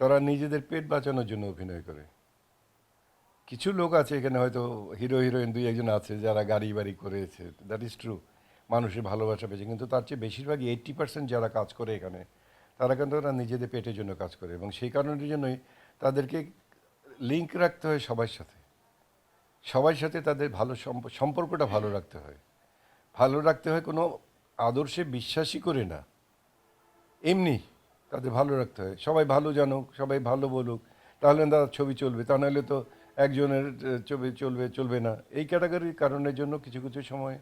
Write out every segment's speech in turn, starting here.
তারা নিজেদের পেট বাঁচানোর জন্য অভিনয় করে। কিছু লোক আছে এখানে হয়তো হিরো, হিরোইন দুই একজন আছে যারা গাড়ি বাড়ি করেছে। দ্যাট ইজ ট্রু মানুষের ভালোবাসা পেয়েছে। কিন্তু তার চেয়ে বেশিরভাগই এইট্টি পার্সেন্ট যারা কাজ করে এখানে, তারা কিন্তু তারা নিজেদের পেটের জন্য কাজ করে এবং সেই কারণের জন্যই তাদেরকে লিঙ্ক রাখতে হয় সবার সাথে। সবার সাথে তাদের ভালো সম্পর্কটা ভালো রাখতে হয়। ভালো রাখতে হয় কোনো আদর্শে বিশ্বাসী করে না। এমনি তাদের ভালো রাখতে হয়। সবাই ভালো জানুক, সবাই ভালো বলুক। তাহলে তার ছবি চলবে, তা নাহলে তো একজনের ছবি চলবে চলবে না। এই ক্যাটাগরির কারণের জন্য কিছু কিছু সময়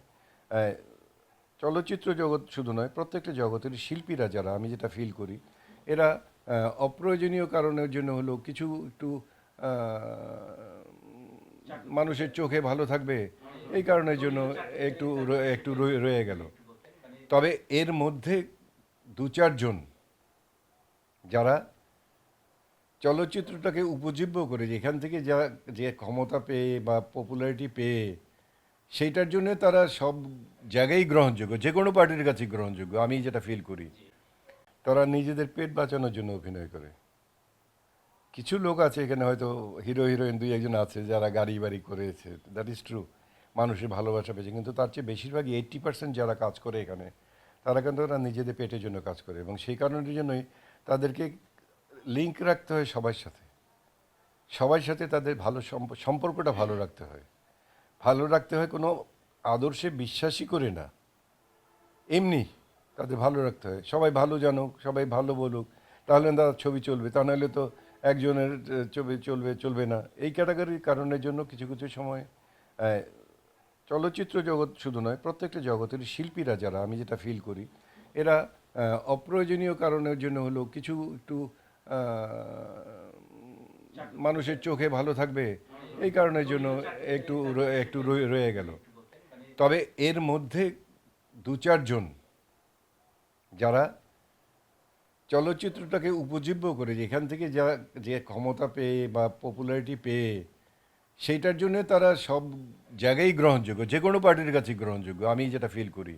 চলচ্চিত্র জগৎ শুধু নয়, প্রত্যেকটা জগতের শিল্পীরা যারা, আমি যেটা ফিল করি, এরা অপ্রয়োজনীয় কারণের জন্য হলো কিছু একটু মানুষের চোখে ভালো থাকবে, এই কারণের জন্য একটু একটু রয়ে গেল। তবে এর মধ্যে দু চারজন যারা চলচ্চিত্রটাকে উপজীব্য করে, যেখান থেকে যা, যে ক্ষমতা পেয়ে বা পপুলারিটি পেয়ে, সেইটার জন্য তারা সব জায়গায় গ্রহণযোগ্য, যে কোনো পার্টির কাছে গ্রহণযোগ্য, আমি যেটা ফিল করি। তারা নিজেদের পেট বাঁচানোর জন্য অভিনয় করে। কিছু লোক আছে এখানে হয়তো হিরো হিরোইন দুই একজন আছে যারা গাড়ি বাড়ি করেছে দ্যাট ইজ ট্রু মানুষের ভালোবাসা পেয়েছে, কিন্তু তার চেয়ে বেশিরভাগই এইট্টি পার্সেন্ট যারা কাজ করে এখানে, তারা কিন্তু তারা নিজেদের পেটের জন্য কাজ করে এবং সেই কারণের জন্যই তাদেরকে লিঙ্ক রাখতে হয় সবার সাথে। সবার সাথে তাদের ভালো সম্পর্কটা ভালো রাখতে হয়। ভালো রাখতে হয় কোনো আদর্শে বিশ্বাসী করে না। এমনি তাদের ভালো রাখতে হয়। সবাই ভালো জানুক, সবাই ভালো বলুক। তাহলে তার ছবি চলবে, তা নাহলে তো একজনের ছবি চলবে চলবে না। এই ক্যাটাগরির কারণের জন্য কিছু কিছু সময় চলচ্চিত্র জগৎ শুধু নয়, প্রত্যেকটা জগতের শিল্পীরা যারা, আমি যেটা ফিল করি, এরা অপ্রয়োজনীয় কারণের জন্য হলো কিছু একটু মানুষের চোখে ভালো থাকবে, এই কারণের জন্য একটু একটু রয়ে গেল। তবে এর মধ্যে দু চারজন যারা চলচ্চিত্রটাকে উপজীব্য করে, যেখান থেকে যা, যে ক্ষমতা পেয়ে বা পপুলারিটি পেয়ে, সেইটার জন্য তারা সব জায়গায় গ্রহণযোগ্য, যে কোনো পার্টির কাছে গ্রহণযোগ্য, আমি যেটা ফিল করি।